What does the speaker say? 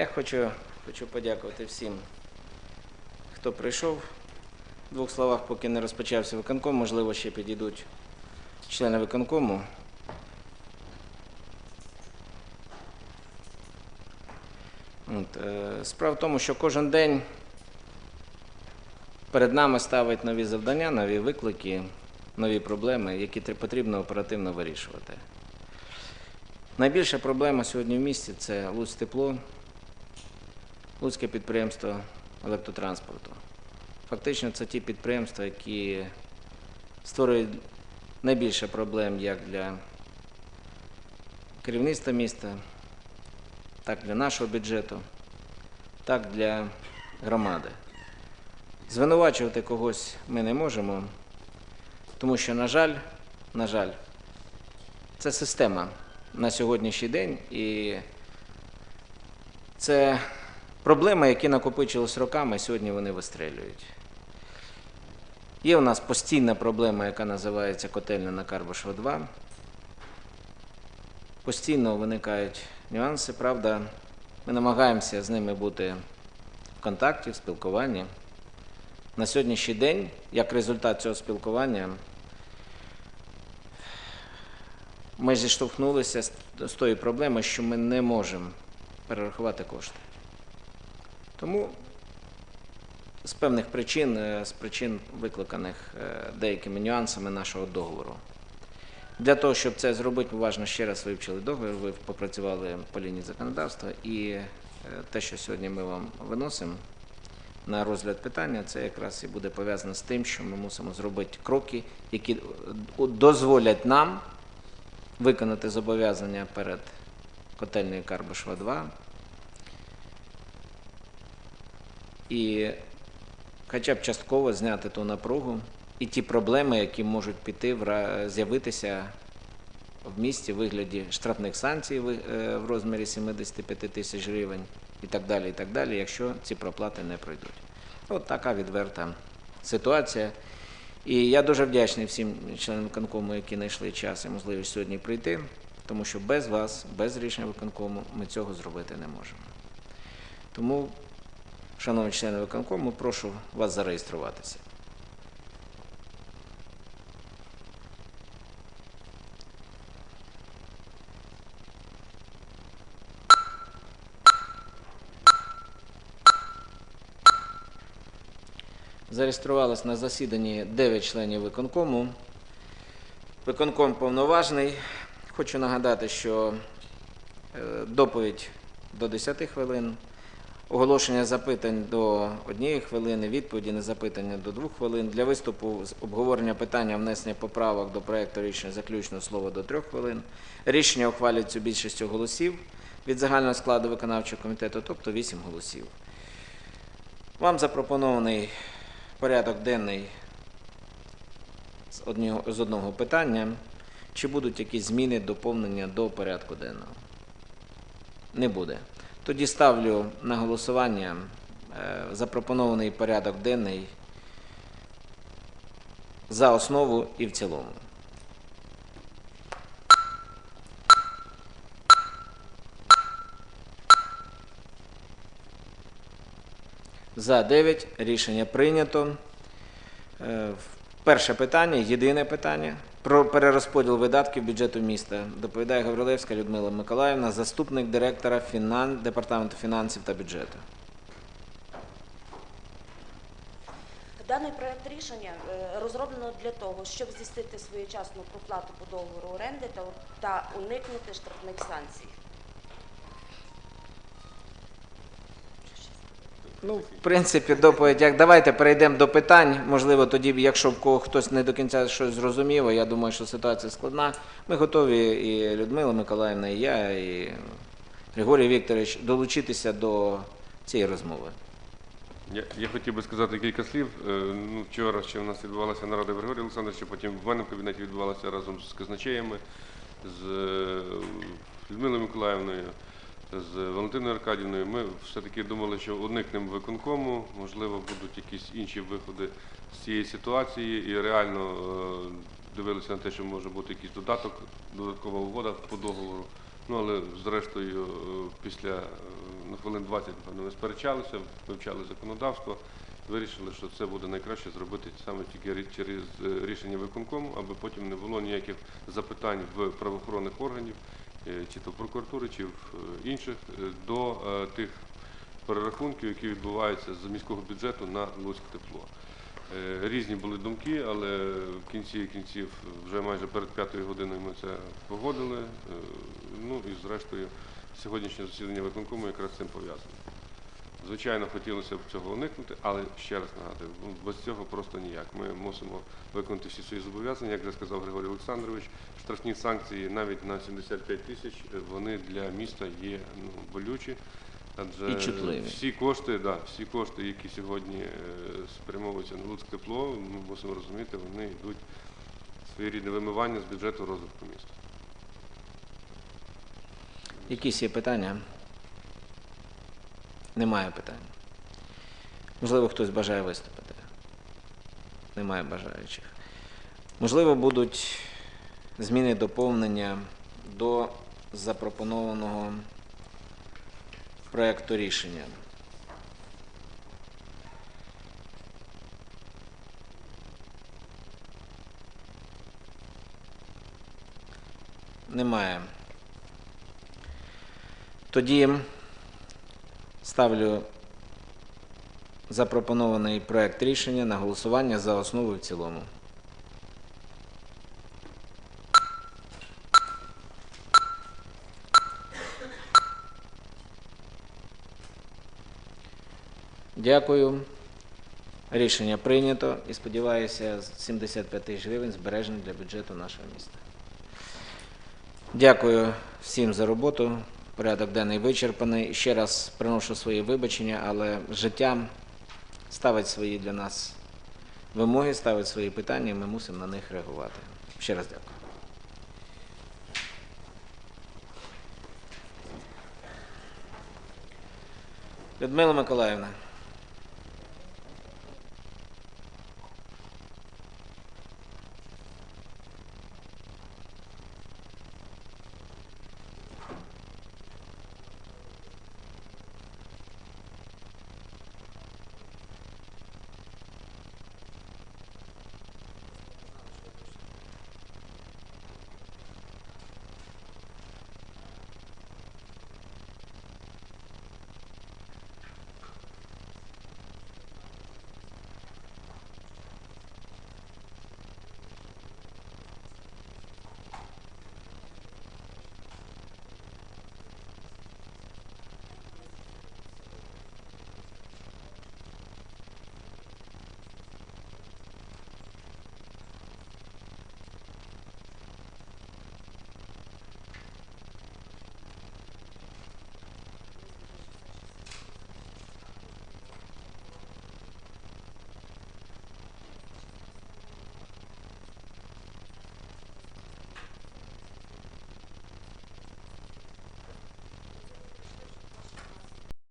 Я хочу, хочу подякувати всім, хто прийшов. В двох словах, поки не розпочався виконком, можливо, ще підійдуть члени виконкому. От, е, справа в тому, що кожен день перед нами ставить нові завдання, нові виклики, нові проблеми, які потрібно оперативно вирішувати. Найбільша проблема сьогодні в місті це Луцтепло, Луцьке підприємство електротранспорту. Фактично, це ті підприємства, які створюють найбільше проблем як для керівництва міста, так для нашого бюджету, так для громади. Звинувачувати когось ми не можемо, тому що, на жаль, на жаль, це система на сьогоднішній день, і це проблеми, які накопичились роками, сьогодні вони вистрелюють. Є у нас постійна проблема, яка називається котельня на Карбашева 2. Постійно виникають нюанси, правда, ми намагаємося з ними бути в контакті, в спілкуванні. На сьогоднішній день, як результат цього спілкування, ми зіштовхнулися з тою проблемою, що ми не можемо перерахувати кошти. Тому з певних причин, е, з причин викликаних е, деякими нюансами нашого договору. Для того, щоб це зробити, уважно ще раз вивчили договір, ви попрацювали по лінії законодавства, і е, те, що сьогодні ми вам виносимо на розгляд питання, це якраз і буде пов'язано з тим, що ми мусимо зробити кроки, які дозволять нам виконати зобов'язання перед котельнею Карбишева 2 і хоча б частково зняти ту напругу і ті проблеми, які можуть піти з'явитися в місті в вигляді штрафних санкцій е, в розмірі 75 тисяч гривень і так далі, і так далі, якщо ці проплати не пройдуть. От така відверта ситуація. І я дуже вдячний всім членам виконкому, які знайшли час і можливість сьогодні прийти, тому що без вас, без рішення виконкому, ми цього зробити не можемо. Тому, шановні члени виконкому, прошу вас зареєструватися. Зареєструвалось на засіданні 9 членів виконкому. Виконком повноважний. Хочу нагадати, що е, доповідь до 10 хвилин, оголошення запитань до 1 хвилини, відповіді на запитання до 2 хвилин. Для виступу з обговорення питання внесення поправок до проекту рішення заключного слова до 3 хвилин. Рішення ухвалюється більшістю голосів від загального складу виконавчого комітету, тобто 8 голосів. Вам запропонований порядок денний з одного питання. Чи будуть якісь зміни, доповнення до порядку денного? Не буде. Тоді ставлю на голосування е, запропонований порядок денний за основу і в цілому. За 9 рішення прийнято. Е, Перше питання, єдине питання про перерозподіл видатків бюджету міста. Доповідає Гаврилевська Людмила Миколаївна, заступник директора фінан... департаменту фінансів та бюджету. Даний проект рішення е, розроблено для того, щоб здійснити своєчасну проплату по договору оренди та, та уникнути штрафних санкцій. Ну, в принципі, доповідь. Як давайте перейдемо до питань. Можливо, тоді, якщо в кого хтось не до кінця щось зрозумів, я думаю, що ситуація складна. Ми готові, і Людмила Миколаївна, і я, і Григорій Вікторович долучитися до цієї розмови. Я, я хотів би сказати кілька слів. Е, Ну, вчора ще у нас відбувалася нарада Григорія Олександровича, потім в мене в кабінеті відбувалася разом з казначеями, з е, Людмилою Миколаївною, з Валентиною Аркадівною. Ми все-таки думали, що уникнемо виконкому, можливо, будуть якісь інші виходи з цієї ситуації і реально е, дивилися на те, що може бути якийсь додаток, додаткова угода по договору. Ну, але зрештою, е, після е, на хвилин 20, напевно, ми сперечалися, вивчали законодавство, вирішили, що це буде найкраще зробити саме тільки через рішення виконкому, аби потім не було ніяких запитань в правоохоронних органів, чи то прокуратури, чи в е, інших, е, до е, тих перерахунків, які відбуваються з міського бюджету на Луцьк тепло. Е, Різні були думки, але в кінці кінців вже майже перед п'ятою годиною ми це погодили. Е, Ну і зрештою сьогоднішнє засідання виконкому якраз з цим пов'язане. Звичайно, хотілося б цього уникнути, але ще раз нагадую, ну, без цього просто ніяк. Ми мусимо виконати всі свої зобов'язання, як вже сказав Григорій Олександрович. Штрафні санкції навіть на 75 тисяч е, вони для міста є ну, болючі. Адже І чутливі. всі кошти, да, всі кошти, які сьогодні е, спрямовуються на Луцьк тепло, ми мусимо розуміти, вони йдуть своєрідне вимивання з бюджету розвитку міста. Якісь є питання? Немає питань. Можливо, хтось бажає виступити. Немає бажаючих. Можливо, будуть зміни доповнення до запропонованого проекту рішення. Немає. Тоді ставлю запропонований проект рішення на голосування за основу в цілому. Дякую. Рішення прийнято і сподіваюся, 75 тисяч гривень збережені для бюджету нашого міста. Дякую всім за роботу. Порядок денний вичерпаний. Ще раз приношу свої вибачення, але життя ставить свої для нас вимоги, ставить свої питання, і ми мусимо на них реагувати. Ще раз дякую. Людмила Миколаївна.